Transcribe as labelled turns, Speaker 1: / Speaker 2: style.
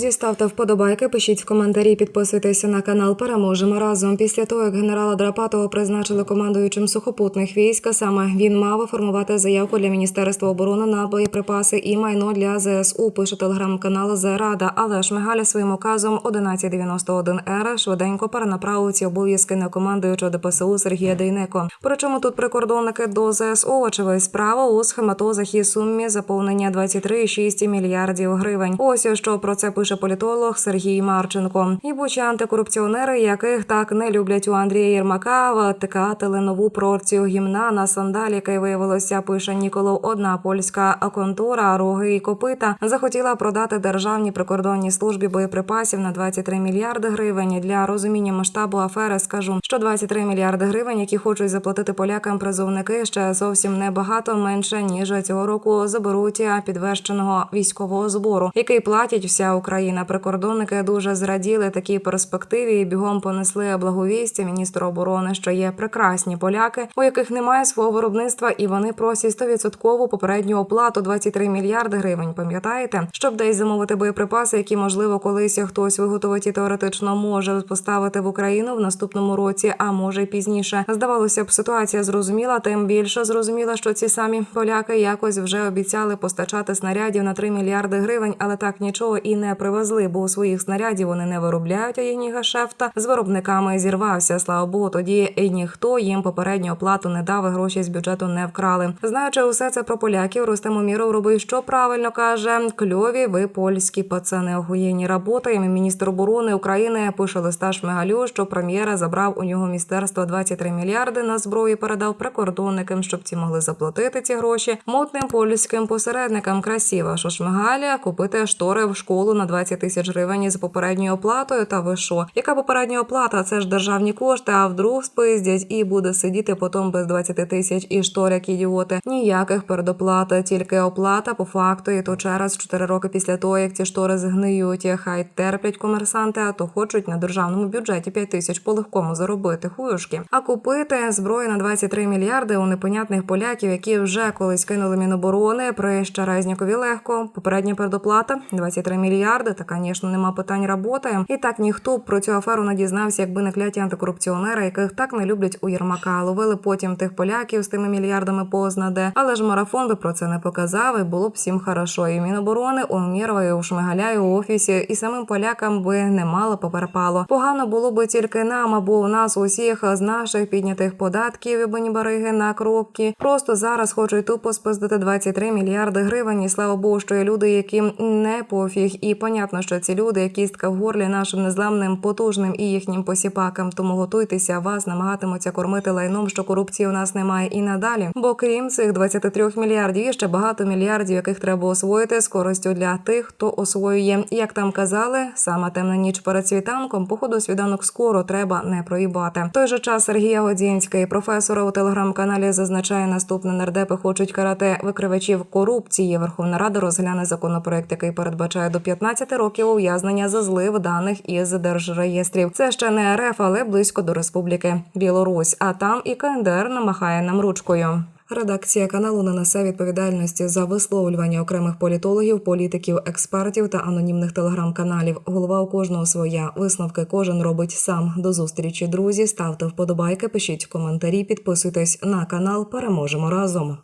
Speaker 1: Друзі, ставте вподобайки, пишіть в коментарі, підписуйтеся на канал. Переможемо разом. Після того, як генерала Драпатова призначили командуючим сухопутних військ, саме він мав формувати заявку для міністерства оборони на боєприпаси і майно для ЗСУ. Пише телеграм-канал Зерада. Але Шмигаля своїм указом 1191 р швиденько перенаправив ці обов'язки на командуючого ДПСУ Сергія Дейнеко. Причому тут прикордонники до ЗСУ очевидь справа у схематозах і сумі заповнення 23,6 мільярдів гривень. Ось що про це пише політолог Сергій Марченко. І бучі антикорупціонери, яких так не люблять у Андрія Єрмака, втикатили нову порцію гімна на сандалі, яке виявилося, пише Ніколов. Одна польська контора роги і копита захотіла продати державній прикордонній службі боєприпасів на 23 мільярди гривень. Для розуміння масштабу афери скажу, що 23 мільярди гривень, які хочуть заплатити полякам призовники, ще зовсім небагато менше ніж цього року заберуть підвищеного військового збору, який платять вся Україна. Прикордонники дуже зраділи такій перспективі і бігом понесли благовістя міністру оборони, що є прекрасні поляки, у яких немає свого виробництва, і вони просять 100% попередню оплату 23 мільярди гривень. Пам'ятаєте, щоб десь замовити боєприпаси, які можливо колись хтось виготовить і теоретично може поставити в Україну в наступному році, а може й пізніше. Здавалося б, ситуація зрозуміла. Тим більше зрозуміла, що ці самі поляки якось вже обіцяли постачати снарядів на 3 мільярди гривень, але так нічого і не привезли, бо у своїх снарядів вони не виробляють. А їхній гашефта з виробниками зірвався. Слава Богу, тоді і ніхто їм попередню оплату не дав, і гроші з бюджету не вкрали. Знаючи усе це про поляків, Рустем Уміров робив, що правильно каже: кльові, ви польські пацани охуєнні работаємо. Міністр оборони України пише листа Шмигалю, що прем'єра забрав у нього міністерство 23 мільярди на зброю. Передав прикордонникам, щоб ці могли заплатити ці гроші мутним польським посередникам. Красиво, що Шмигаля купити штори в школу на 20 тисяч гривень з попередньою оплатою. Та ви що? Яка попередня оплата? Це ж державні кошти, а вдруг спиздять і буде сидіти потім без 20 тисяч і штор, як ідіоти. Ніяких передоплат, тільки оплата по факту. І то через 4 роки після того, як ці штори згниють. Хай терплять комерсанти, а то хочуть на державному бюджеті 5 тисяч по легкому заробити хуюшки. А купити зброю на 23 мільярди у непонятних поляків, які вже колись кинули міноборони при Щарезнікові легко. Попередня передоплата 23 мільярди. Та, звісно, нема питань роботи. І так ніхто про цю аферу не дізнався, якби не кляті антикорупціонери, яких так не люблять у Єрмака. Ловили потім тих поляків з тими мільярдами познаде. Але ж марафон би про це не показав, і було б всім хорошо. І Міноборони у Мірова, і у Шмигаля, і у офісі, і самим полякам би немало поперпало. Погано було би тільки нам, або у нас усіх з наших піднятих податків і бонібариги на кропки. Просто зараз хочуть тупо спиздити 23 мільярди гривень. І слава Богу, що є люди, яким не пофіг. І понятно, що ці люди, як кістка в горлі нашим незламним, потужним і їхнім посіпакам. Тому готуйтеся, вас намагатимуться кормити лайном, що корупції у нас немає і надалі. Бо крім цих 23 мільярдів, є ще багато мільярдів, яких треба освоїти з користю для тих, хто освоює. Як там казали, сама темна ніч перед світанком, походу свіданок скоро треба не проїбати. В той же час Сергія Годзінський, професора у телеграм-каналі, зазначає наступне нардепи хочуть карати викривачів корупції. Верховна Рада розгляне законопроект, який передбачає до 15 років ув'язнення за злив даних із держреєстрів. Це ще не РФ, але близько до Республіки Білорусь. А там і КНДР намахає нам ручкою. Редакція каналу не несе відповідальності за висловлювання окремих політологів, політиків, експертів та анонімних телеграм-каналів. Голова у кожного своя. Висновки кожен робить сам. До зустрічі, друзі. Ставте вподобайки, пишіть коментарі, підписуйтесь на канал. Переможемо разом.